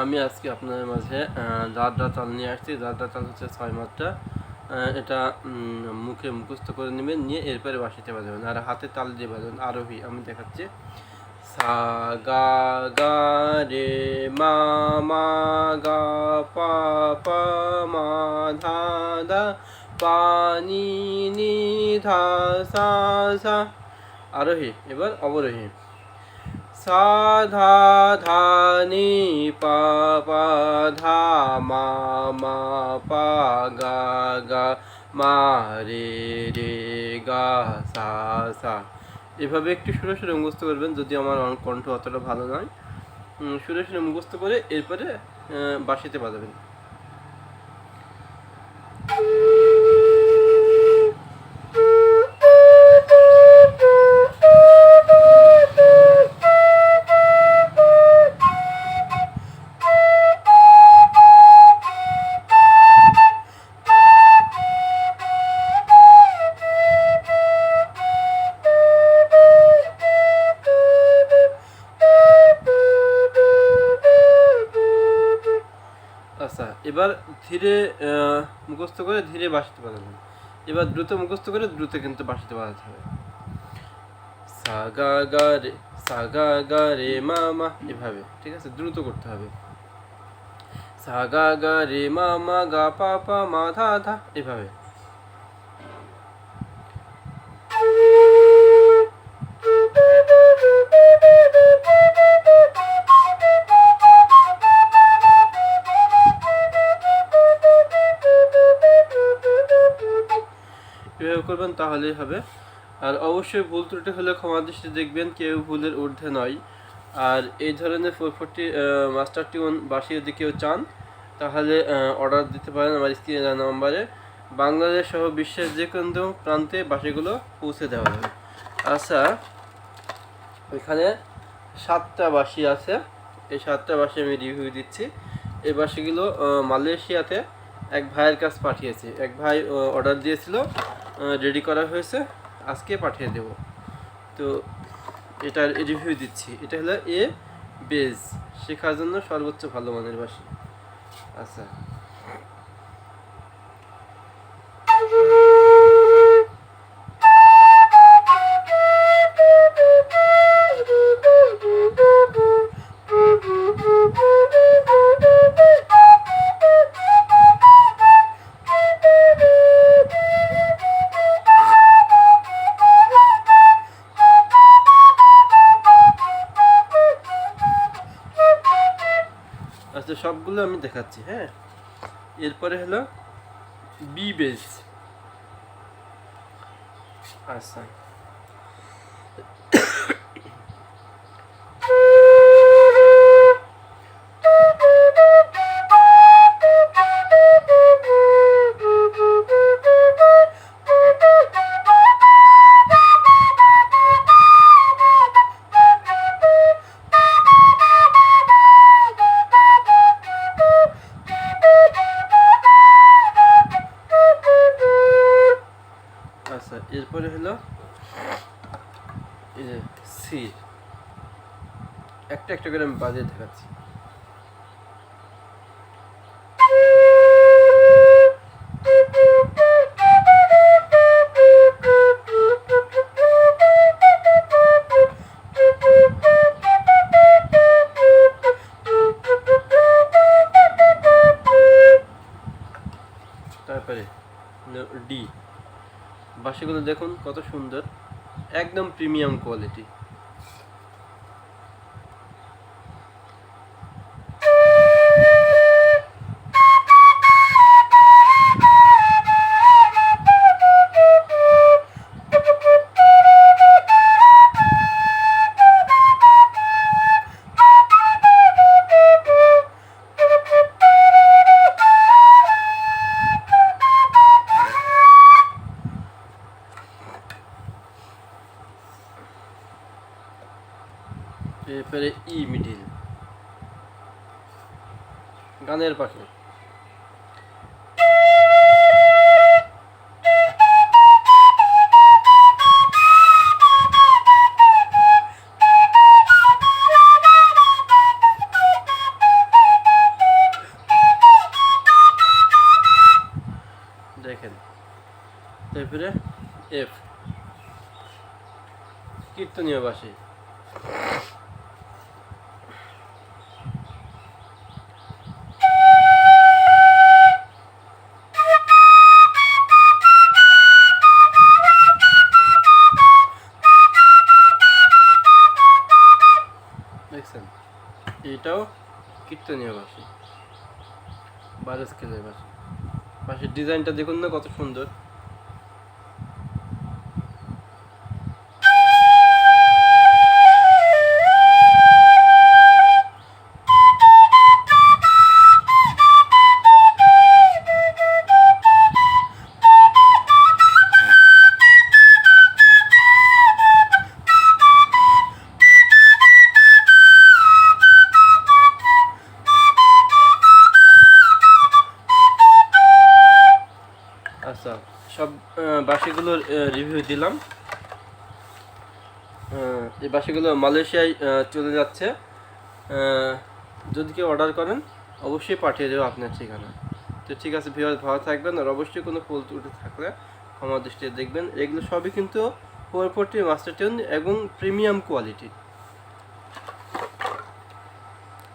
আমি আজকে আপনাদের মাঝে জাদরা চাল নিয়ে আসছি। জাদরা চাল হচ্ছে ছয় মাত্রা। এটা মুখে মুখস্থ করে নেবেন, নিয়ে এরপরে বাসিতে বাজাবেন। আর হাতে তাল দিয়ে বাজাবেন। আরোহী, আমি দেখাচ্ছি। সা, গা গা, রে, মা মা, গা, পা পা, মা, ধা ধা, পা, নি নি, ধা, সা সা। আরোহী, এবার অবরোহী। সা ধা ধা নি পা পা ধা মা পা গা গা মা রে রে গা সা সা এভাবে একটু সুরে সুরে মুখস্থ করবেন, যদি আমার কণ্ঠ অতটা ভালো নয়। সুরে সুরে মুখস্থ করে এরপরে বাঁশিতে বাজাবেন। এবার ধীরে মুখস্থ করে ধীরে বাসিতে বাজাবেন এবার দ্রুত মুখস্থ করে দ্রুত কিন্তু বাসিতে বাজাতে হবে। সাগা গা রে সা গা রে মা এভাবে, ঠিক আছে? দ্রুত করতে হবে। সা গা রে মা মা, গা পা পা মা ধা ধা, এভাবে। এভাবে করবেন তাহলেই হবে। আর অবশ্যই ভুল ত্রুটি হলে ক্ষমা দৃষ্টি দেখবেন, কেউ ভুলের ঊর্ধ্বে নয়। আর এই ধরনের ফোর ফোরটি মাস্টার টিউন বাসি যদি কেউ চান, তাহলে অর্ডার দিতে পারেন আমার স্ক্রিনে দেওয়া নম্বরে। বাংলাদেশ সহ বিশ্বের যে কোনো প্রান্তে বাসিগুলো পৌঁছে দেওয়া হবে আচ্ছা এখানে সাতটা বাসি আছে। এই সাতটা বাসি আমি রিভিউ দিচ্ছি। এই বাসিগুলো মালয়েশিয়াতে এক ভাইয়ের কাছে পাঠিয়েছি। এক ভাই অর্ডার দিয়েছিল। রেডি করা হয়েছে, আজকে পাঠিয়ে দেব। তো এটার রিভিউ দিচ্ছি। এটা হলো এ বেজ শেখার জন্য সর্বোচ্চ ভালো মানের বাসি আচ্ছা। সবগুলো আমি দেখাচ্ছি হ্যাঁ? এরপরে হলো বি আচ্ছা আচ্ছা। সি। একটা একটা করে আমি বাজিয়ে দেখাচ্ছি। তারপরে ডি। বাসিগুলো দেখুন কত সুন্দর। একদম প্রিমিয়াম কোয়ালিটি এরপরে ই মিডিল। গানের পাখি। দেখেন তারপরে এফ। কীর্তনীয় বাসী এটাও কীর্তনীয় বাসি বারো স্কেলের বাসি পাশের ডিজাইনটা দেখুন না কত সুন্দর। আচ্ছা সব বাসিগুলোর রিভিউ দিলাম। এই বাসিগুলো মালয়েশিয়ায় চলে যাচ্ছে। যদি কেউ অর্ডার করেন, অবশ্যই পাঠিয়ে দেবো আপনার ঠিকানা। তো ঠিক আছে ভিউয়ার ভালো থাকবেন, আর অবশ্যই কোনো ফুল ত্রুটি থাকলে ক্ষমা দৃষ্টিতে দেখবেন। এগুলো সবই কিন্তু ফোর ফোরটি মাস্টার টিউন এবং প্রিমিয়াম কোয়ালিটি